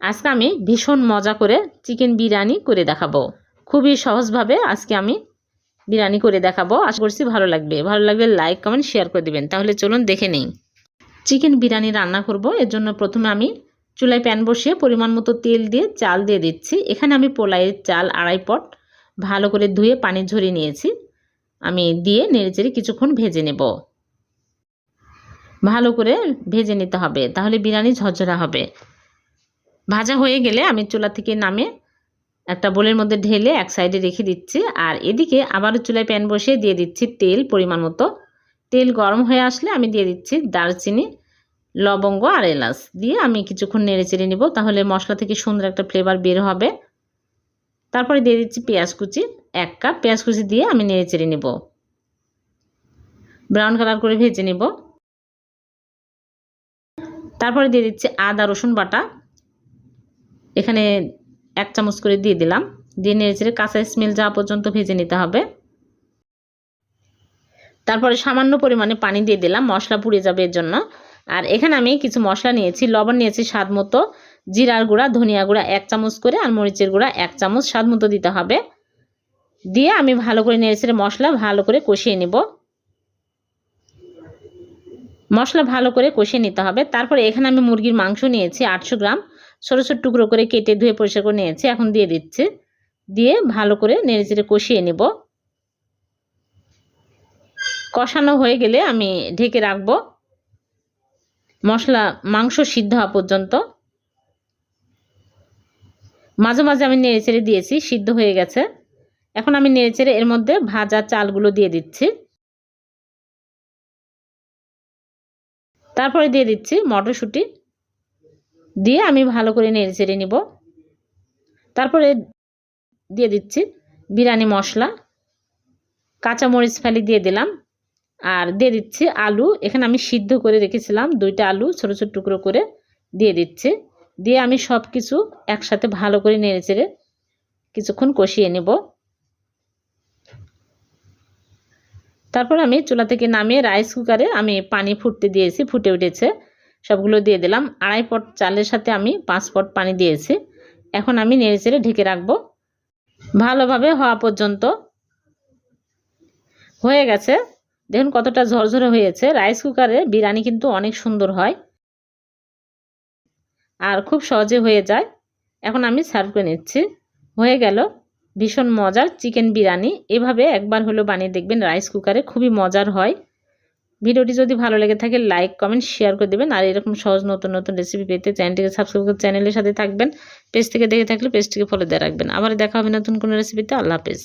আজকে আমি ভীষণ মজা করে চিকেন বিরিয়ানি করে দেখাবো। খুবই সহজভাবে আজকে আমি বিরিয়ানি করে দেখাবো। আশা করছি ভালো লাগবে। ভালো লাগলে লাইক কমেন্ট শেয়ার করে দিবেন। তাহলে চলুন দেখে নিই। চিকেন বিরিয়ানি রান্না করব। এর জন্য প্রথমে আমি চুলায় প্যান বসিয়ে পরিমাণ মতো তেল দিয়ে চাল দিয়ে দিচ্ছি। এখানে আমি পোলাইয়ের চাল আড়াই পট ভালো করে ধুয়ে পানি ঝরিয়ে নিয়েছি। আমি দিয়ে নেড়েচেড়ে কিছুক্ষণ ভেজে নেব। ভালো করে ভেজে নিতে হবে। তাহলে বিরিয়ানি ঝরঝরা হবে। ভাজা হয়ে গেলে আমি চুলা থেকে নামে একটা বোলের মধ্যে ঢেলে এক সাইডে রেখে দিচ্ছি। আর এদিকে আবারও চুলায় প্যান বসিয়ে দিয়ে দিচ্ছি তেল পরিমাণ মতো। তেল গরম হয়ে আসলে আমি দিয়ে দিচ্ছি দারচিনি, লবঙ্গ আর এলাচ দিয়ে আমি কিছুক্ষণ নেড়ে চেড়ে নিব। তাহলে মশলা থেকে সুন্দর একটা ফ্লেভার বের হবে। তারপরে দিয়ে দিচ্ছি পেঁয়াজ কুচি, এক কাপ পেঁয়াজ কুচি দিয়ে আমি নেড়ে চেড়ে নেব। ব্রাউন কালার করে ভেজে নেব। তারপরে দিয়ে দিচ্ছি আদা রসুন বাটা। এখানে এক চামচ করে দিয়ে দিলাম। দিয়ে নেড়ে চেড়ে কাঁচা স্মেল যাওয়া পর্যন্ত ভেজে নিতে হবে। তারপরে সামান্য পরিমাণে পানি দিয়ে দিলাম, মশলা পুড়ে যাবে এর জন্য। আর এখানে আমি কিছু মশলা নিয়েছি, লবণ নিয়েছি স্বাদ মতো, জিরার গুঁড়া, ধনিয়া গুঁড়া এক চামচ করে আর মরিচের গুঁড়া এক চামচ স্বাদ মতো দিতে হবে। দিয়ে আমি ভালো করে নেড়েছেড়ে মশলা ভালো করে কষিয়ে নেব। মশলা ভালো করে কষিয়ে নিতে হবে। তারপরে এখানে আমি মুরগির মাংস নিয়েছি আটশো গ্রাম। ছোটো ছোটো টুকরো করে কেটে ধুয়ে পরিষ্কার করে নিয়েছি। এখন দিয়ে দিচ্ছি। দিয়ে ভালো করে নেড়ে চেড়ে কষিয়ে নেব। কষানো হয়ে গেলে আমি ঢেকে রাখব। মশলা, মাংস সিদ্ধ হওয়া পর্যন্ত। মাঝে মাঝে আমি নেড়েচেড়ে দিয়েছি, সিদ্ধ হয়ে গেছে। এখন আমি নেড়েচেড়ে এর মধ্যে ভাজা চালগুলো দিয়ে দিচ্ছি। তারপরে দিয়ে দিচ্ছি মটরশুঁটি। দিয়ে আমি ভালো করে নেড়েচেড়ে নিব। তারপরে দিয়ে দিচ্ছি বিরিয়ানি মশলা। কাঁচামরিচ ফেলি দিয়ে দিলাম। আর দিয়ে দিচ্ছি আলু। এখানে আমি সিদ্ধ করে রেখেছিলাম দুইটা আলু ছোটো ছোটো টুকরো করে দিয়ে দিচ্ছি। দিয়ে আমি সব কিছু একসাথে ভালো করে নেড়ে চেড়ে কিছুক্ষণ কষিয়ে নেব। তারপর আমি চুলা থেকে নামিয়ে রাইস কুকারে আমি পানি ফুটতে দিয়েছি, ফুটে উঠেছে। সবগুলো দিয়ে দিলাম। আড়াই পট চালের সাথে আমি পাঁচ পট পানি দিয়েছি। এখন আমি নেড়ে চেড়ে ঢেকে রাখব। ভালোভাবে হওয়া পর্যন্ত হয়ে গেছে। দেখুন কতটা ঝরঝরে হয়েছে। রাইস কুকারে বিরিয়ানি কিন্তু অনেক সুন্দর হয়। আর খুব সহজে হয়ে যায়। এখন আমি সার্ভ করে নিচ্ছি। হয়ে গেল। ভীষণ মজার চিকেন বিরিয়ানি। এভাবে একবার হলো বানিয়ে দেখবেন রাইস কুকারে খুবই মজার হয়। ভিডিওটি যদি ভালো লেগে থাকে লাইক কমেন্ট শেয়ার করে দেবেন। আর এরকম সহজ নতুন নতুন রেসিপি পেতে চ্যানেলটিকে সাবস্ক্রাইব করে চ্যানেলের সাথে থাকবেন। পেজ থেকে দেখে থাকলে পেজটিকে ফলো দিয়ে রাখবেন। আবার দেখা হবে নতুন কোনো রেসিপিতে আল্লাহ হাফেজ।